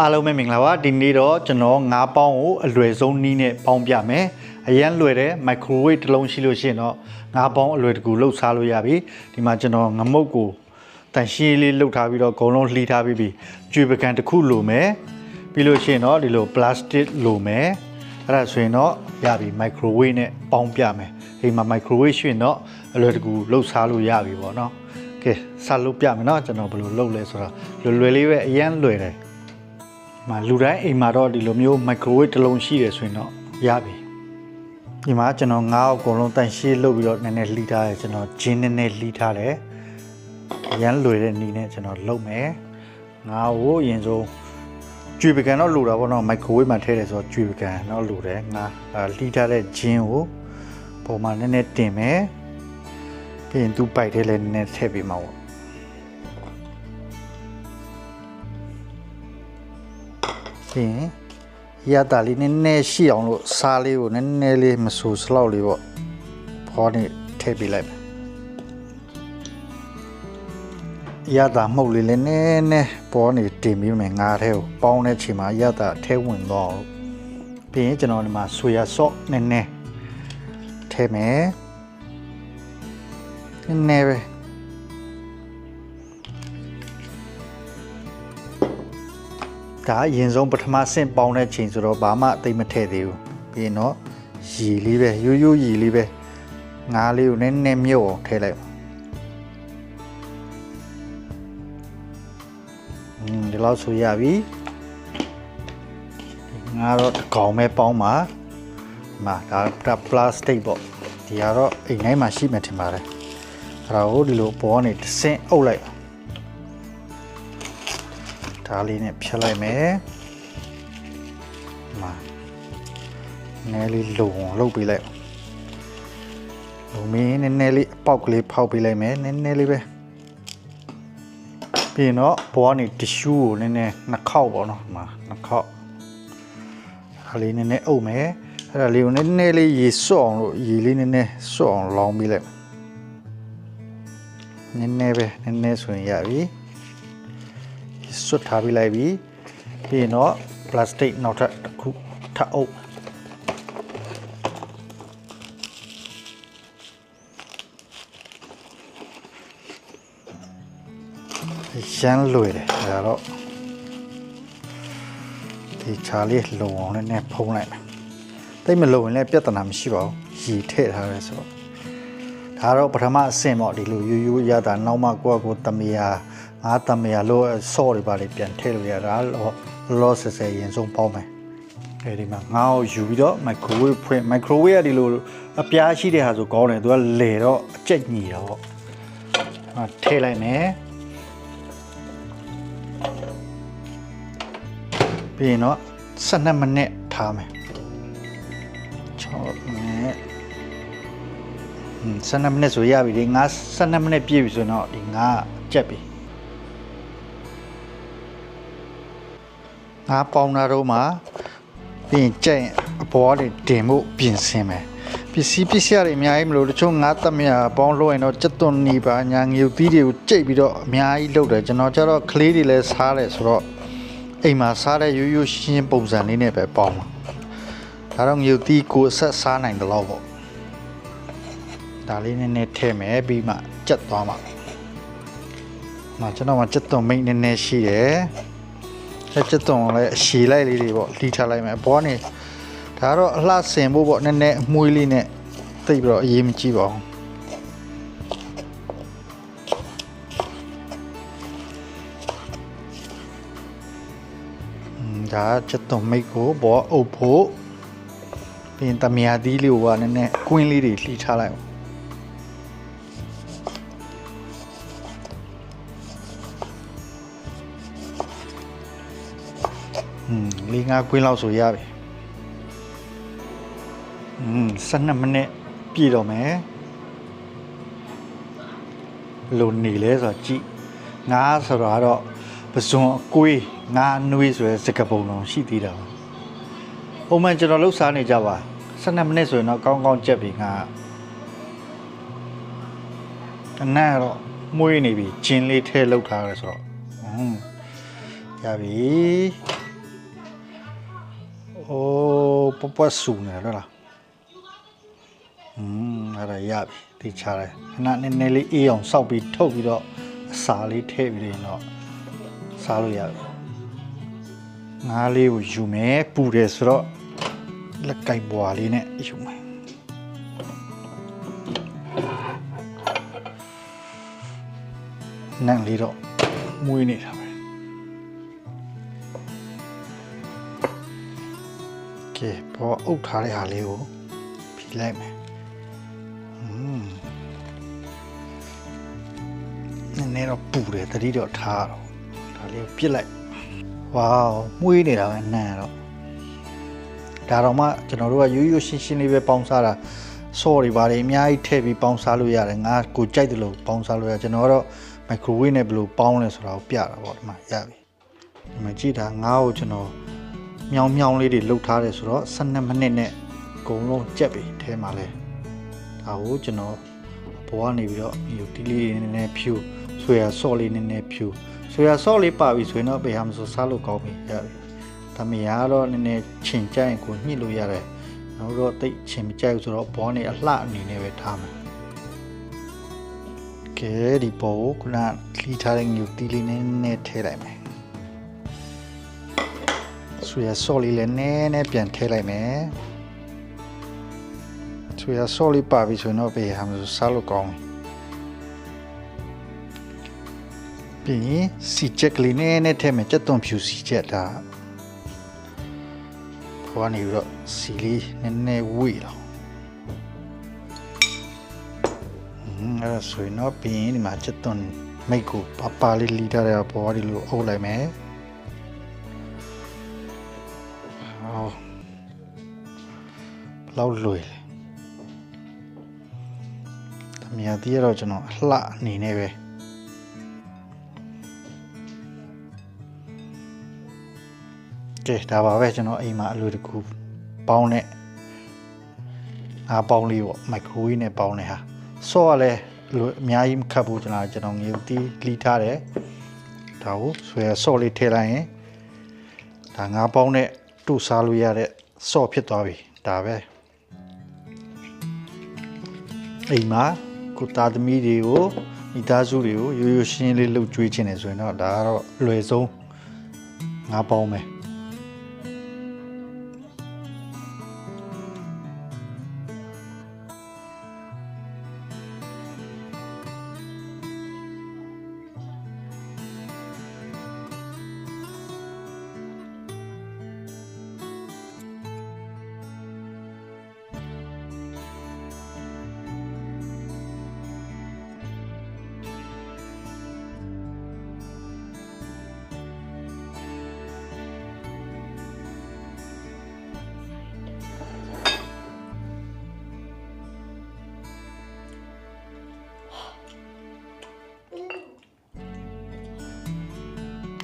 အားလုံးပဲမင်္ဂလာပါဒီနေ့တော့ကျွန်တော်ငါးပေါင်းကိုအလွယ်ဆုံးနီးနဲ့ပေါင်းပြမယ်အရန်လွယ်တဲ့ microwave တစ်လုံးရှိလို့ရှိရင်တော့ငါးပေါင်းအလွယ်တကူလှုပ်ရှားလို့ရပြီဒီမှာကျွန်တော်ငမုတ်ကိုတန်ရှင်းလေးလှုပ်ထားပြီးတော့အကုန်လုံးလှီးထားပြီးပြီကြွေပကံတစ်ခုလိုမယ်ပြီးလို့ရှိရင်တော့ဒီလို plastic လိုမယ်အဲ့ဒါဆိုရင်တော့ရပြီ microwave နဲ့ပေါင်းပြမယ်ဒီမှာ microwave ရှိရင်တော့အလွယ်တကူလှုပ်ရှားလို့ရပြီပေါ့နော်ကဲစလုပ်ပြမယ်နော်ကျွန်တော်ဘယ်လိုလုပ်လဲဆိုတော့လွယ်လွယ်လေးပဲအရန်လွယ်တယ်ဒီ မှာလူတိုင်းအိမ်မှာတော့ဒီလိုမျိုး microwave တစ်လုံးရှိတယ်ဆိုရင်တော့ရပြီဒီမှာကျွန်တော်ငါးအကုန်လုံးတန်ရှင်းလုပ်ပြီးတော့နည်းနည်းလှီးထားတယ်ကျွန်တော်ဂျင်းနည်းနည်းလှီးထားတယ်ရမ်းလွယ်တဲ့နီးနဲ့ကျွန်တော်လုပ်မယ်ငါးကိုအရင်ဆုံးကြွေပကံတော့လိုတာပေါ့နော် microwave မှာထည့်တယ်ဆိုတော့ကြွေပကံတော့လိုတယ်ငါအဲလှီးထားတဲ့ဂျင်းကိုပုံမှန်နည်းနည်းတင်မယ်ပြီးရင်သူ့ပိုက်ထဲလည်းနည်းနည်းထည့်ပေးမှာပေါ့ ပြီးရင်ရတာလေးနည်းနည်းရှိအောင်လို့စားလေးကိုနည်းနည်းလေးမဆူစလောက်လေးပေါ့ဖောနေထည့်ပေးလိုက်မယ်ရတာမှုတ်လေးလည်းနည်းနည်းပေါ်နေတင်ပြီးမယ်ငါးထဲကိုပေါင်းတဲ့ချိန်မှာရတာထဲဝင်တော့အောင်ပြီးရင်ကျွန်တော်ဒီမှာဆွေရဆော့နည်းနည်းထည့်မယ်နည်းနည်းပဲ ဒါအရင်ဆုံးပထမဆင့်ပေါင်းတဲ့ချိန်ဆိုတော့ဘာမှအသိမထည့်သေးဘူးပြီးရင်တော့ရီလေးပဲရိုးရိုးရီလေးပဲငါးလေးကိုနည်းနည်းမြုပ်အောင်ထည့်လိုက်อืมဒီလောက်ဆိုရပြီငါတော့တစ်ကောင်ပဲပေါင်းပါဒီမှာဒါဒါပလတ်စတစ်ပေါ့ဒီကတော့အိမ်တိုင်းမှာရှိမှထင်ပါတယ်အဲ့ဒါကိုဒီလိုပေါ်ကနေတစ်ဆင့်အုပ်လိုက် ဒါလေးနဲ့ဖြတ်လိုက်မယ်။မှာနည်းလေးလုံအောင်လုပ်ပေးလိုက်။လုံမင်းနည်းနည်းလေးအပေါက်ကလေးဖောက်ပေးလိုက်မယ်နည်းနည်းလေးပဲ။ပြီးရင်တော့ဘောကနေတ िश ူးကိုနည်းနည်းနှစ်ခေါက်ပေါ့နော်။မှာနှစ်ခေါက်။ဒါလေးနည်းနည်းအုပ်မယ်။အဲ့ဒါလေးကိုနည်းနည်းလေးရေစွတ်အောင်လို့ရေလေးနည်းနည်းစွတ်အောင်လောင်းပေးလိုက်။နည်းနည်းပဲနည်းနည်းဆိုရင်ရပြီ။ ဆွတ်ထားပေးလိုက်ပြီပြီးရင်တော့ plastic နောက်ထပ်တစ်ခုထပ်အုပ်ရမ်းလွယ်တယ်ဒါတော့ဒီချာလေးလုံအောင်လည်းနည်းဖုံးလိုက်မယ်တိတ်မလုံရင်လည်းပြဿနာမရှိပါဘူးရည်ထည့်ထားရဲဆိုတော့ဒါတော့ပထမအဆင့်ပေါ့ဒီလိုရိုးရိုးရတာနောက်မှကိုယ့်ကိုယ်တမယာ ငါတမယာလို့ဆော့တွေပါလေပြန်ထည့်လို့ရတာလောလောဆယ်ဆယ်ရင်ဆုံးပေါင်းမယ်အဲဒီမှာငါ့ကိုယူပြီးတော့ microwave ဖွင့် microwave ကဒီလိုအပြားရှိတဲ့ဟာဆိုကောင်းတယ်သူကလေတော့အကျက်ညီတာပေါ့ဟာထည့်လိုက်မယ်ပြီးရင်တော့12မိနစ်ထားမယ်6မိနစ်12မိနစ်ဆိုရပြီဒီငါ12မိနစ်ပြည့်ပြီဆိုတော့ဒီငါကြက်ပြီ ငါပေါင်းတာတော့မှပြီးရင်ကြက်ရင်အပေါ်ကနေတင်ဖို့ပြင်ဆင်မယ်ပစ္စည်းပစ္စည်းတွေအများကြီးမလို့တချို့ငါတမရပေါင်းလို့ရင်တော့ကြက်သွန်နီပါညာငြူသီးတွေကိုကြိတ်ပြီးတော့အများကြီးလုပ်တယ်ကျွန်တော်ကျတော့ကလေးတွေလည်းစားတယ်ဆိုတော့အိမ်မှာစားတဲ့ရိုးရိုးရှင်းရှင်းပုံစံလေးနဲ့ပဲပေါင်းမှာဒါတော့ငြူသီးကိုအဆက်စားနိုင်တယ်လို့ပေါ့ဒါလေးနည်းနည်းထည့်မယ်ပြီးမှကြက်သွားမှာ။မှာကျွန်တော်မှာကြက်သွန်မိတ်နည်းနည်းရှိတယ်။ အဲကြက်သွန်ကိုလည်းအရှည်လိုက်လေးတွေပေါ့လှီထားလိုက်မယ်။ဘောကနေဒါကတော့အလှဆင်ဖို့ပေါ့နည်းနည်းအမွှေးလေးနဲ့သိပ်ပြီးတော့အရေးမကြီးပါဘူး။อืมဒါကြက်သွန်မိတ်ကိုဘောအုပ်ဖို့ပြီးရင်တမယာသီးလေးကိုကနည်းနည်းကွင်းလေးတွေလှီထားလိုက် อืมလေးငါးခွင်းလောက်ဆိုရပြီอืม12မိနစ်ပြည့်တော့မယ်လိုနေလဲဆိုတော့ကြည့်ငါးဆိုတော့ကတော့ပစွန်အကွေးငါးနွေးဆိုရဲစကပုံလုံးရှိသေးတာပါပုံမှန်ကျွန်တော်လှုပ်ရှားနေကြပါ12မိနစ်ဆိုရင်တော့ကောင်းကောင်းကြက်ပြီငါအနက်တော့မွေးနေပြီဂျင်းလေးထဲလှုပ်ထားရဲဆိုတော့อืมရပြီ အိုးပပွက်ဆူနေတယ်လားอืมအဲ့ဒါရပြီဒီချတယ်ခဏနည်းနည်းလေးအေးအောင်စောက်ပြီးထုတ်ပြီးတော့အစာလေးထည့်ပြီးတော့စားလို့ရပြီငါးလေးကိုယူမယ်ပူတယ်ဆိုတော့လက်ကင်ပွားလေးနဲ့ယူမယ်နန်းလေးတော့မွေးနေတာ ကဲပေါ်အုပ်ထားတဲ့ဟာလေးကိုဖြီးလိုက်မယ်อืมနည်းနည်းတော့ပူတယ်တတိတော့ထားတော့ဒါလေးကိုပြစ်လိုက်ဝေါမွေးနေတာပဲနန်းတော့ဒါတော့မှကျွန်တော်တို့ကရိုးရိုးရှင်းရှင်းလေးပဲပေါင်းစားတာဆော့တွေပါတယ်အများကြီးထည့်ပြီးပေါင်းစားလို့ရတယ်ငါကိုကြိုက်တယ်လို့ပေါင်းစားလို့ရကျွန်တော်ကတော့ microwave နဲ့ဘယ်လိုပေါင်းလဲဆိုတာကိုပြတာပေါ့ဒီမှာရပြီဒီမှာကြည့်တာငါ့ကိုကျွန်တော် မြောင်မြောင်လေးတွေလှုပ်ထားတယ်ဆိုတော့12မိနစ်နဲ့အကုန်လုံးကြက်ပြီထဲမှာလဲဒါကိုကျွန်တော်ဘောကနေပြီးတော့ဒီတီလေးနည်းနည်းဖြူဆွေရဆော့လေးနည်းနည်းဖြူဆွေရဆော့လေးပါပြီဆိုရင်တော့ဘေးဟာမဆိုစားလို့ကောင်းပြီရပြီဒါမရတော့နည်းနည်းချင်ကြိုက်ရင်ကိုညှစ်လို့ရတယ်နောက်တော့တိတ်ချင်မကြိုက်ဘူးဆိုတော့ဘောနေအလှအနေနဲ့ပဲထားမယ်ကဲဒီပေါ်ကိုခုနလှီထားတဲ့ငြူတီလေးနဲ့နဲ့ထည့်လိုက်မယ် ဆူရဆော်လေးလည်းနည်းနည်းပြန်ထည့်လိုက်မယ်ဆူရဆော်လေးပါပြီဆိုရင်တော့ဘေးဟာမလို့စားလို့ကောင်းပြီးရင်စီချက်ကလေးနည်းနည်းထည့်မယ်ကြက်သွန်ဖြူစီချက်ဒါဘောကနေပြီးတော့စီလေးနည်းနည်းဝေ့တော့အဲ့ဒါဆိုရင်တော့ပြီးရင်ဒီမှာချက်သွန်မိတ်ကိုပပလေးလီထားတဲ့ပေါ်ဒီလိုအုပ်လိုက်မယ် လောက်လွယ်တမယာတီးရတော့ကျွန်တော်အလှအနေနဲ့ပဲကဲဒါပါပဲကျွန်တော်အိမ်မှာအလိုတကူပေါင်းတဲ့အားပေါင်းလေးပေါ့မိုက်ခရိုဝေးနဲ့ပေါင်းတဲ့ဟာဆော့ရလဲလို့အများကြီးမခတ်ဘူးကျွန်တော်ကျွန်တော်ငေတီးလီထားတယ်ဒါကိုဆွဲဆော့လေးထည့်လိုက်ရင်ဒါငါးပေါင်းနဲ့တူစားလို့ရတဲ့ဆော့ဖြစ်သွားပြီဒါပဲ အိမ်မှာကိုသားသမီးတွေကိုမိသားစုတွေကိုရိုးရိုးရှင်းရှင်းလေးလှုပ်ကြွေးခြင်းတယ်ဆိုရင်တော့ဒါကတော့အလွယ်ဆုံးငါးပေါင်းပဲ good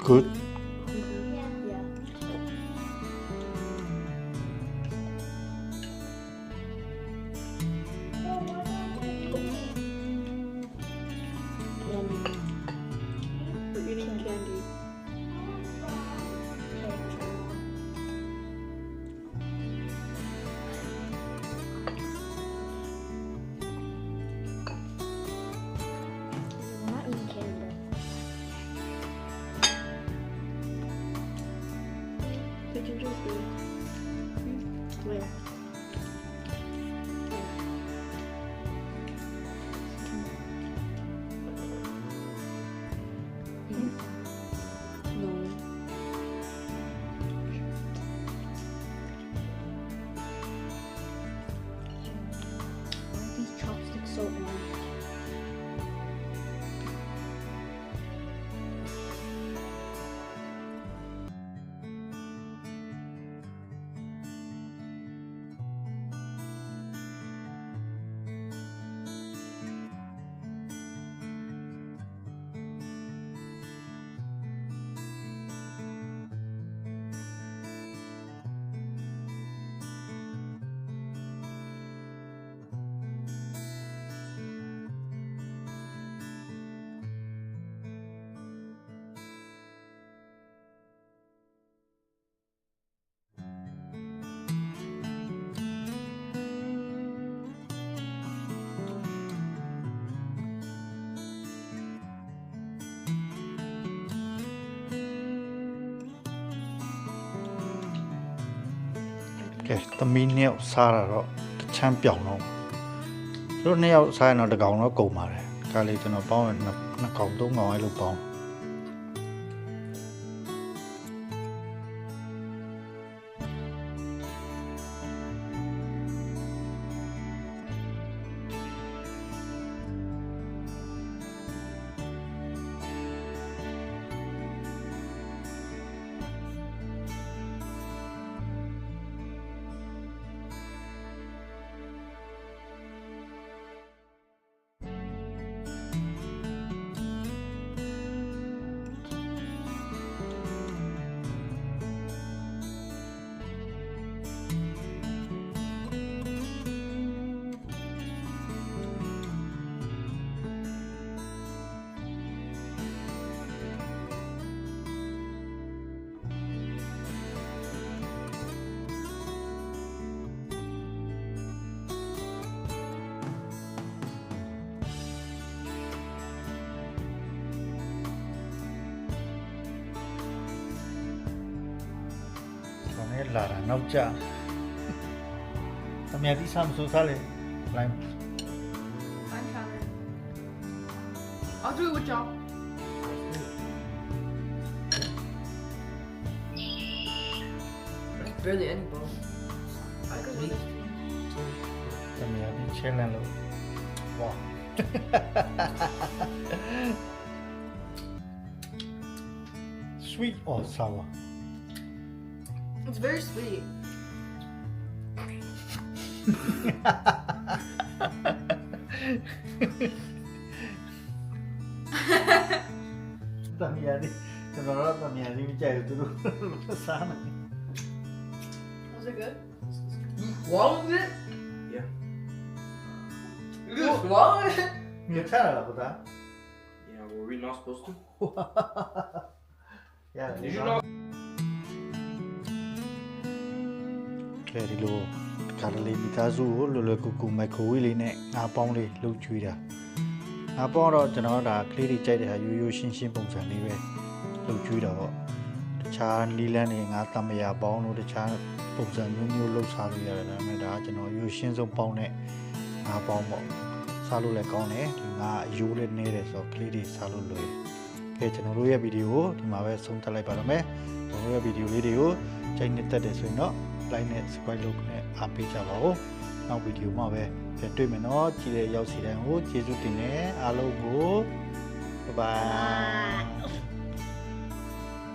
狗 хочу другую. Well. ကဲသမီးနှစ်ယောက်စားတာတော့တစ်ချမ်းပြောင်တော့သူတို့နှစ်ယောက်စားရင်တော့တစ်ကောင်တော့ကုန်ပါတယ်ဒါကလေးကျွန်တော်ပေါင်းရင်နှစ်နှစ်ကောင်သုံးကောင်အဲ့လိုပေါင်း။ ခေါင်းနဲ့လာတာနောက်ကျ။အမြတ်ဒီဆမ်ဆိုစားလေလိုင်း I'm trying. I'll do it with y'all. There's barely any, bro. I could Three. do အမြတ်ဒီချဲလန်လို့ဝါ sweet or sour It's very sweet. ။တမယာဒီကျွန်တော်တို့တမယာဒီမကြိုက်ဘူးသူတို့စားနေ Was it good? You swallowed it? Yeah. You just swallowed it? ။မြေချရလားကွာ Yeah, were we not supposed to? ။ရတယ် Did you not? ဒီလိုကာတလေးမိသားစုကိုလွယ်လွယ်ကူကူမိုက်ခရိုဝေးလေးနဲ့ငါးပေါင်းလေးလှုပ်ကျွေးတာငါးပေါင်းတော့ကျွန်တော်တို့ဒါကလေးတွေကြိုက်တဲ့ဟာရိုးရိုးရှင်းရှင်းပုံစံလေးပဲလှုပ်ကျွေးတာပေါ့တခြားနီလန်းတွေငါးတမယာပေါင်းတို့တခြားပုံစံမျိုးမျိုးလှုပ်စားလို့ရတယ်ဒါပေမဲ့ဒါကကျွန်တော်ရိုးရှင်းဆုံးပေါင်းတဲ့ငါးပေါင်းပေါ့စားလို့လည်းကောင်းတယ်ဒီငါးအယိုးလေးနေတယ်ဆိုတော့ကလေးတွေစားလို့လွယ်တယ်ကဲကျွန်တော်တို့ရဲ့ဗီဒီယိုကိုဒီမှာပဲဆုံးသက်လိုက်ပါတော့မယ်ကျွန်တော်တို့ရဲ့ဗီဒီယိုလေးတွေကိုချိန်နေတက်တယ်ဆိုရင်တော့ like နဲ့ subscribe လုပ်နဲ့အားပေးကြပါဦးနောက်ဗီဒီယိုမှာပဲပြန်တွေ့မယ်နော်ကြည့်တဲ့ရောက်စီတိုင်းကိုကျေးဇူးတင်တယ်အားလုံးကို bye bye